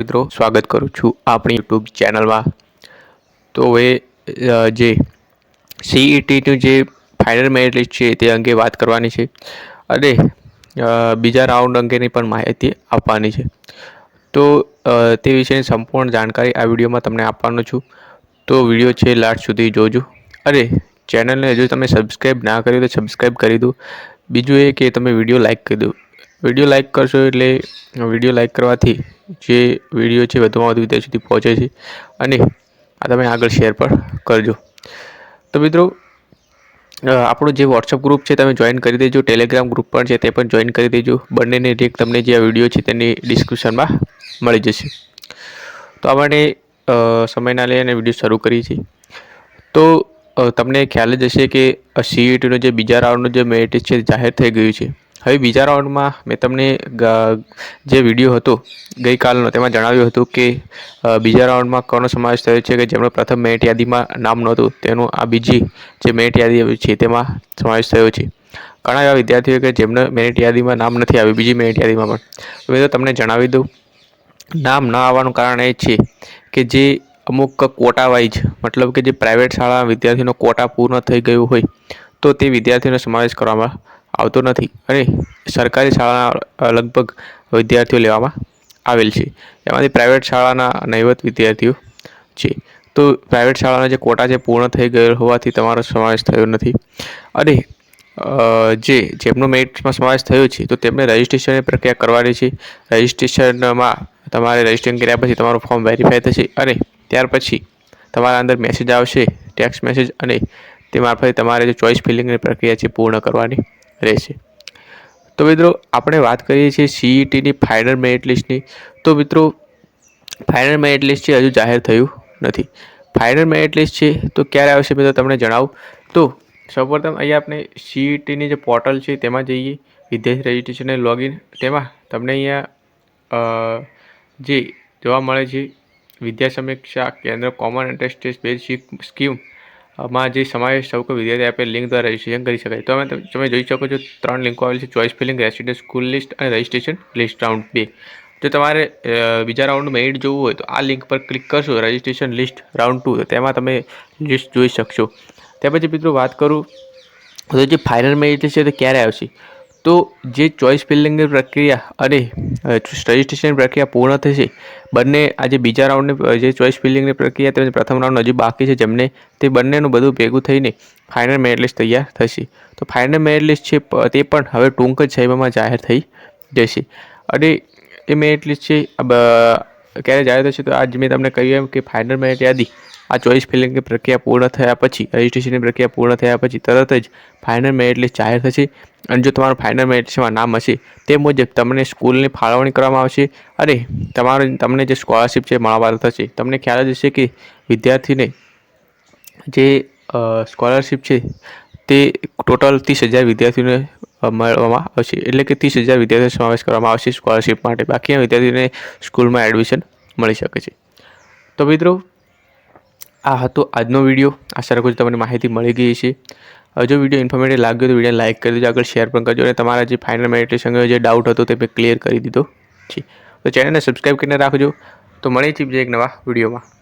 મિત્રો, સ્વાગત કરું છું આપણી યુટ્યુબ ચેનલમાં. તો હવે જે સીઈટીનું જે ફાઇનલ મેરિટ લિસ્ટ છે, તે અંગે વાત કરવાની છે. અને બીજા રાઉન્ડ અંગેની પણ માહિતી આપવાની છે. તો તે વિશેની સંપૂર્ણ જાણકારી આ વિડીયોમાં તમને આપવાનો છું. તો વીડિયો છે, લાસ્ટ સુધી જોજો. અને ચેનલને હજુ તમે સબસ્ક્રાઈબ ના કર્યું તો સબસ્ક્રાઈબ કરી દો. બીજું એ કે તમે વીડિયો લાઇક કરી દો. વીડિયો લાઇક કરશો એટલે વીડિયો લાઇક કરવાથી જે વીડિયો છે વધુમાં વધુ વિદ્યાર્થી સુધી પહોંચે છે. અને આ તમે આગળ શેર પણ કરજો. તો મિત્રો આપણું જે વોટ્સઅપ ગ્રુપ છે તમે જોઈન કરી દેજો. ટેલિગ્રામ ગ્રુપ પણ છે તે પણ જોઈન કરી દેજો. બંનેની લિંક તમને જે આ વીડિયો છે તેની ડિસ્ક્રિપ્શનમાં મળી જશે. તો આ માટે સમયના લઈ અને વીડિયો શરૂ કરીએ છીએ તો તમને ખ્યાલ જ હશે કે સીઈટીનો જે બીજા રાઉન્ડનું જે મેરિટ છે જાહેર થઈ ગયું છે. હવે બીજા રાઉન્ડમાં મેં તમને જે વીડિયો હતો ગઈકાલનો, તેમાં જણાવ્યું હતું કે બીજા રાઉન્ડમાં કોનો સમાવેશ થયો છે કે જેમનો પ્રથમ મેરિટ યાદીમાં નામ નહોતું, તેનું આ બીજી જે મેરિટ યાદી આવી છે, તેમાં સમાવેશ થયો છે. ઘણા એવા વિદ્યાર્થીઓ કે જેમને મેરિટ યાદીમાં નામ નથી આવ્યું, બીજી મેરિટ યાદીમાં પણ. હવે તો તમને જણાવી દઉં. નામ ન આવવાનું કારણ એ છે કે જે અમુક કોટા વાઇઝ મતલબ કે જે પ્રાઇવેટ શાળા વિદ્યાર્થીનો કોટા પૂર્ણ થઈ ગયું હોય, તો તે વિદ્યાર્થીનો સમાવેશ કરવામાં આવતો નથી અને સરકારી શાળાના લગભગ વિદ્યાર્થીઓ લેવામાં આવેલ છે. એમાંથી પ્રાઇવેટ શાળાના નહીવત વિદ્યાર્થીઓ છે. તો પ્રાઇવેટ શાળાના જે કોટા છે, પૂર્ણ થઈ ગયેલ હોવાથી તમારો સમાવેશ થયો નથી. અને જે, જેમનો મેરિટમાં સમાવેશ થયો છે, તો તેમને રજિસ્ટ્રેશનની પ્રક્રિયા કરવાની છે. રજિસ્ટ્રેશનમાં તમારે રજિસ્ટ્રેશન કર્યા પછી તમારું ફોર્મ વેરીફાઈ થશે અને ત્યાર પછી તમારા અંદર મેસેજ આવશે ટેક્સ્ટ મેસેજ અને તે મારફતે તમારે જે ચોઇસ ફિલિંગની પ્રક્રિયા છે, પૂર્ણ કરવાની. રહેશે. તો મિત્રો, આપણે વાત કરીએ છીએ સીઈટીની ફાઇનલ મેરિટ લિસ્ટની તો મિત્રો ફાઇનલ મેરિટ લિસ્ટ છે, હજુ જાહેર થયું નથી. ફાઇનલ મેરિટ લિસ્ટ છે, તો ક્યારે આવશે મિત્રો તમને જણાવું? તો સૌપ્રથમ અહીંયા આપણે સીઈટીની જે પોર્ટલ છે, તેમાં જઈએ. વિદ્યાર્થી રજિસ્ટ્રેશન લોગિન તેમાં તમને અહીંયા જે જોવા મળે છે, વિદ્યા સમીક્ષા કેન્દ્ર common entrance test basic scheme માં જે સમાવેશ સૌ કોઈ વિદ્યાર્થી આપેલ લિંક દ્વારા રજીસ્ટ્રેશન કરી શકાય. તો તમે તમે જોઈ શકો છો ત્રણ લિંકો આવેલી છે. Choice filling resident school list અને રજીસ્ટ્રેશન લિસ્ટ રાઉન્ડ બે. જો તમારે બીજા રાઉન્ડનું મેરિટ જોવું હોય તો આ લિંક પર ક્લિક કરશો રજિસ્ટ્રેશન લિસ્ટ રાઉન્ડ ટુ તેમાં તમે લિસ્ટ જોઈ શકશો. ત્યાર પછી મિત્રો વાત કરું, તો જે ફાઇનલ મેરિટ છે તે ક્યારે આવશે? તો જે ચોઇસ ફિલિંગની પ્રક્રિયા અને રજિસ્ટ્રેશનની પ્રક્રિયા પૂર્ણ થશે, બંને આજે બીજા રાઉન્ડની જે ચોઇસ ફિલિંગની પ્રક્રિયા તેમજ પ્રથમ રાઉન્ડ હજી બાકી છે જેમને, તે બંનેનું બધું ભેગું થઈને ફાઇનલ મેરિટ લિસ્ટ તૈયાર થશે. તો ફાઇનલ મેરિટ લિસ્ટ છે તે પણ હવે ટૂંક જ સમયમાં જાહેર થઈ જશે. અને એ મેરિટ લિસ્ટ છે ક્યારે જાહેર થશે તો આજ મેં તમને કહ્યું એમ કે ફાઇનલ મેરિટ યાદી આ ચોઈસ ફિલિંગની પ્રક્રિયા પૂર્ણ થયા પછી રજિસ્ટ્રેશનની પ્રક્રિયા પૂર્ણ થયા પછી તરત જ ફાઇનલ મેરિટ લિસ્ટ જાહેર થશે. અને જો તમારું ફાઇનલ મેરિટ લિસ્ટમાં નામ હશે, તે મુજબ તમને સ્કૂલની ફાળવણી કરવામાં આવશે. અને તમારું, તમને જે સ્કોલરશિપ છે મળવા થશે. તમને ખ્યાલ જ હશે કે વિદ્યાર્થીને જે સ્કોલરશિપ છે, તે ટોટલ ત્રીસ હજાર વિદ્યાર્થીઓને મળવામાં આવશે. એટલે કે ત્રીસ હજાર વિદ્યાર્થીઓનો સમાવેશ કરવામાં આવશે સ્કોલરશિપ માટે. બાકીના વિદ્યાર્થીઓને સ્કૂલમાં એડમિશન મળી શકે છે. તો મિત્રો આ હતો આજનો વીડિયો. આશા રાખું છું તમને માહિતી મળી ગઈ છે જો વીડિયો ઇન્ફોર્મેટિવ લાગ્યો તો વીડિયો લાઇક કરી દેજો. આગળ શેર પણ કરજો. અને તમારા જે ફાઇનલ મેડિટેશન અંગે જે ડાઉટ હતો તે મેં ક્લિયર કરી દીધો. છે તો ચેનલને સબસ્ક્રાઈબ કરીને રાખજો. તો મળી છીએ બીજા એક નવા વિડીયોમાં.